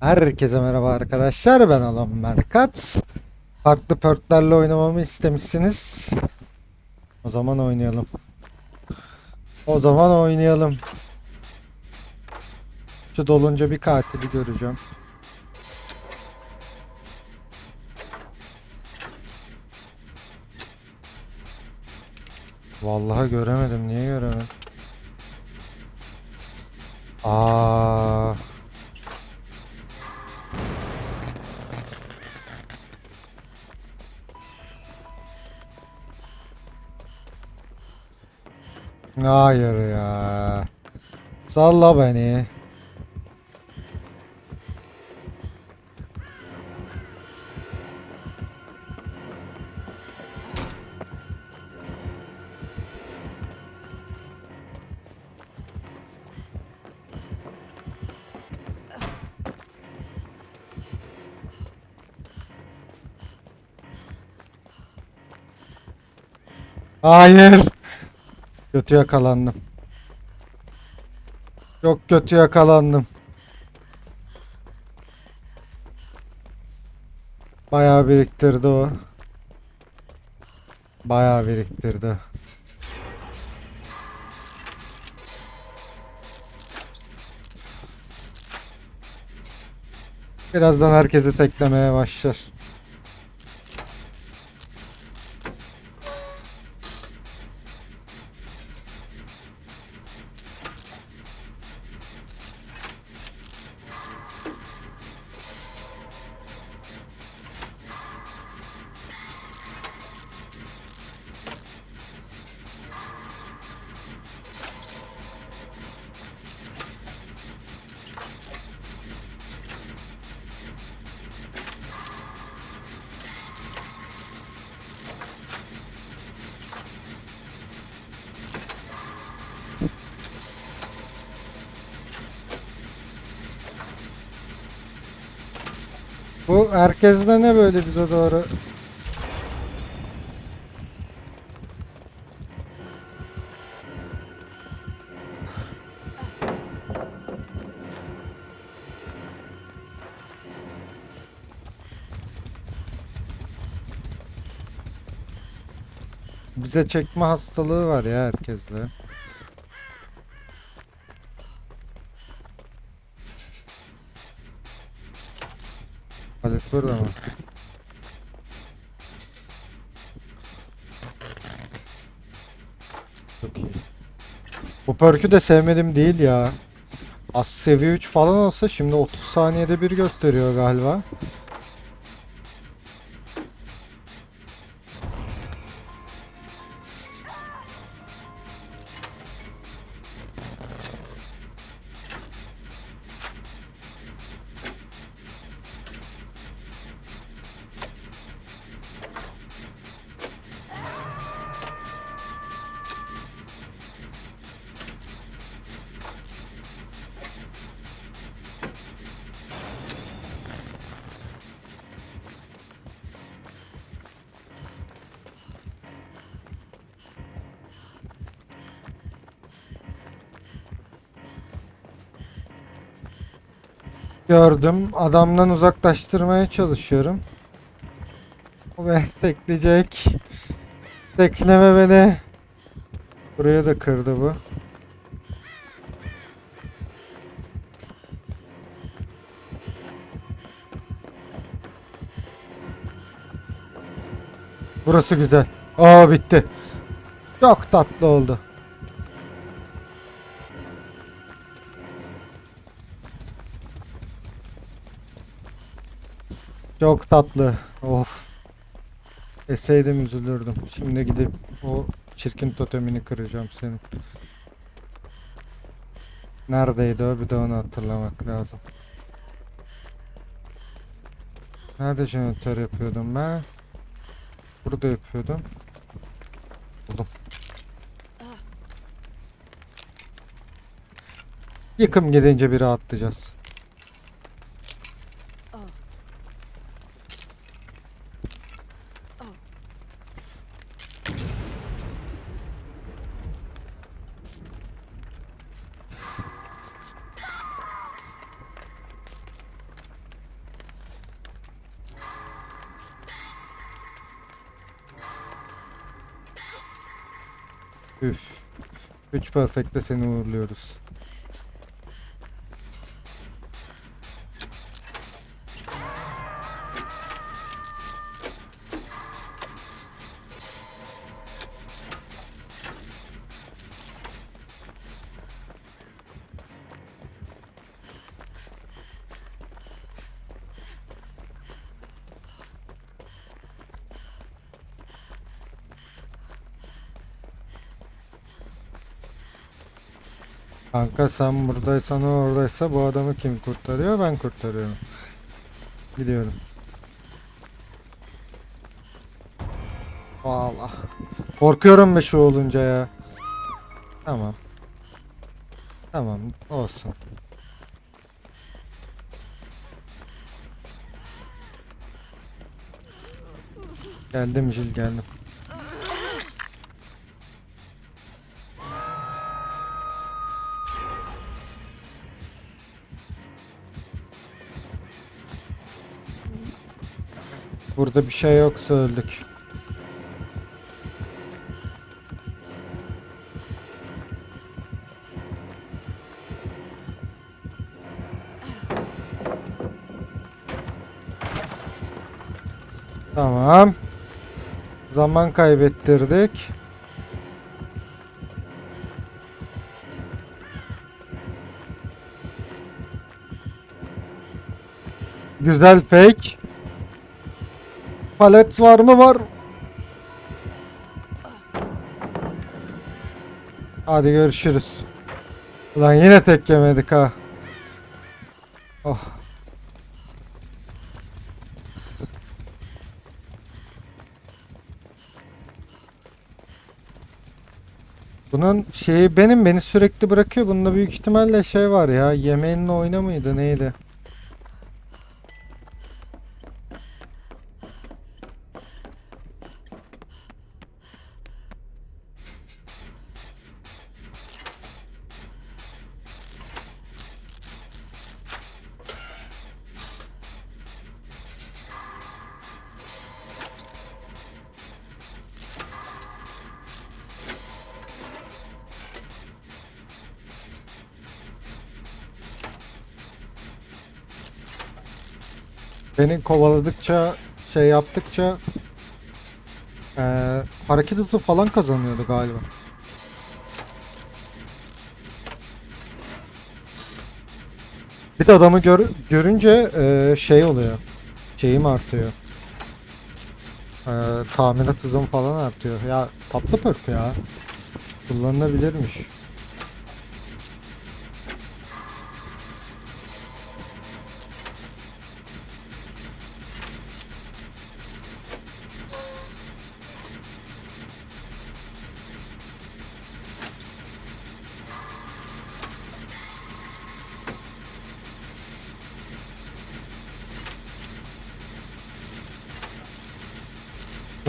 Herkese merhaba arkadaşlar ben Alan Merkat. Farklı perklerle oynamamı istemişsiniz. O zaman oynayalım. O zaman oynayalım. Şu dolunca bir katili göreceğim. Vallahi göremedim. Niye göremedim? Aa. Hayır ya. Salla beni. Hayır. Kötü yakalandım. Çok kötü yakalandım. Bayağı biriktirdi o. Bayağı biriktirdi. Birazdan herkesi teklemeye başlar. Bu herkeste ne böyle bize doğru? Bize çekme hastalığı var ya herkeste. Halit burada mı? Çok iyi. Bu perk'ü de sevmedim değil ya. Az seviye 3 falan olsa şimdi 30 saniyede bir gösteriyor galiba. Gördüm. Adamdan uzaklaştırmaya çalışıyorum. O beni tekleyecek. Tekleme beni. Buraya da kırdı bu. Burası güzel. Aa bitti. Çok tatlı oldu. Çok tatlı. Of. Eseydim üzülürdüm. Şimdi gidip o çirkin totemini kıracağım senin. Neredeydi o? Bir de onu hatırlamak lazım. Nerede jeneratör yapıyordum ben? Burada yapıyordum. Buldum. Yıkım gidince bir rahatlayacağız. Üf. 3 perfect'te seni uğurluyoruz. Kanka sen buradaysan o oradaysa bu adamı kim kurtarıyor? Ben kurtarıyorum. Gidiyorum. Vallahi. Korkuyorum be şu olunca ya. Tamam. Tamam olsun. Geldim Jil geldim. Burada bir şey yoksa öldük. Tamam. Zaman kaybettirdik. Güzel fake. Palet var mı? Var. Hadi görüşürüz. Ulan yine tek yemedik ha. Oh. Bunun şeyi benim beni sürekli bırakıyor. Bunda büyük ihtimalle şey var ya. Yemeğinle oyna mıydı neydi? Beni kovaladıkça şey yaptıkça eee, hareket hızı falan kazanıyordu galiba. Bir de adamı gör, görünce eee, şey oluyor. Şeyim artıyor. Eee tahminat hızım falan artıyor. Ya tatlı perk ya. Kullanılabilirmiş.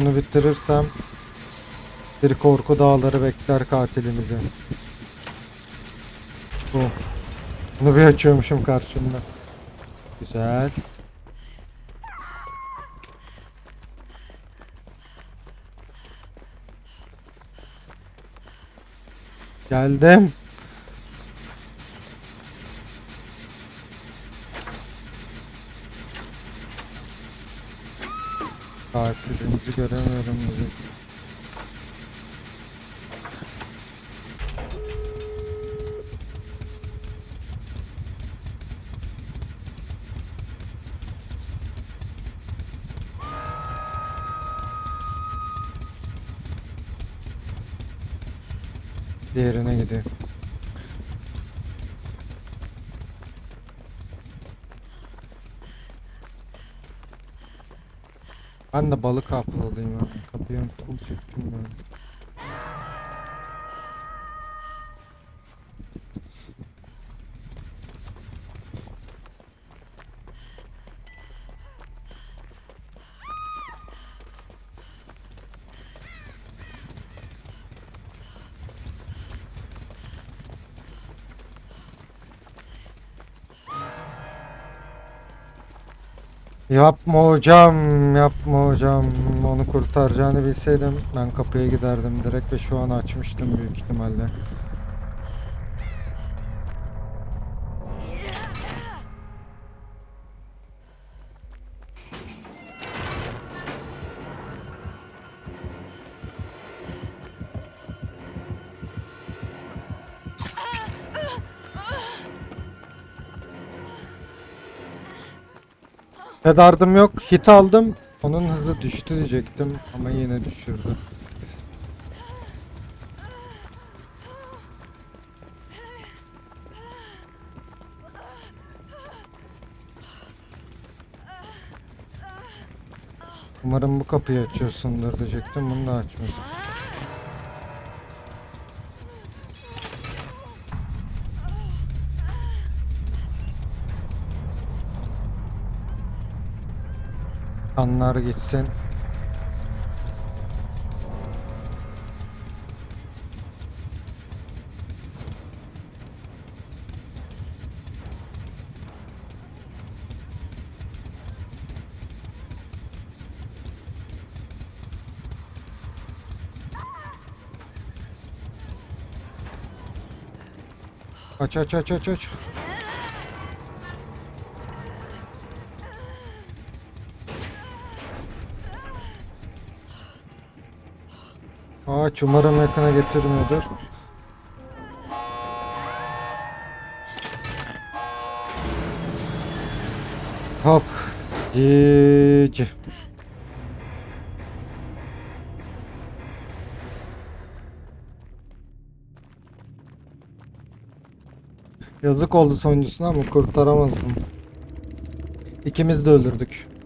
Bunu bitirirsem bir korku dağları bekler katilimizi. Bu. Bunu bir açıyormuşum karşımda. Güzel. Geldim. Katilimizi göremiyorum bizi. Ben de balık ya. Kapıyı unutacaktım ben. Yapma hocam, yapma hocam. Onu kurtaracağını bilseydim ben kapıya giderdim direkt ve şu an açmıştım büyük ihtimalle. Tedardım yok. Hit aldım. Onun hızı düştü diyecektim ama yine düşürdü. Umarım bu kapıyı açıyorsundur diyecektim. Bunu da açmıyorsun. Kanlar gitsin. Aç aç aç aç aç. Ağaç umarım yakına getirmiyordur. Hop. Cici. Yazık oldu sonuncusuna ama kurtaramazdım. İkimiz de öldürdük.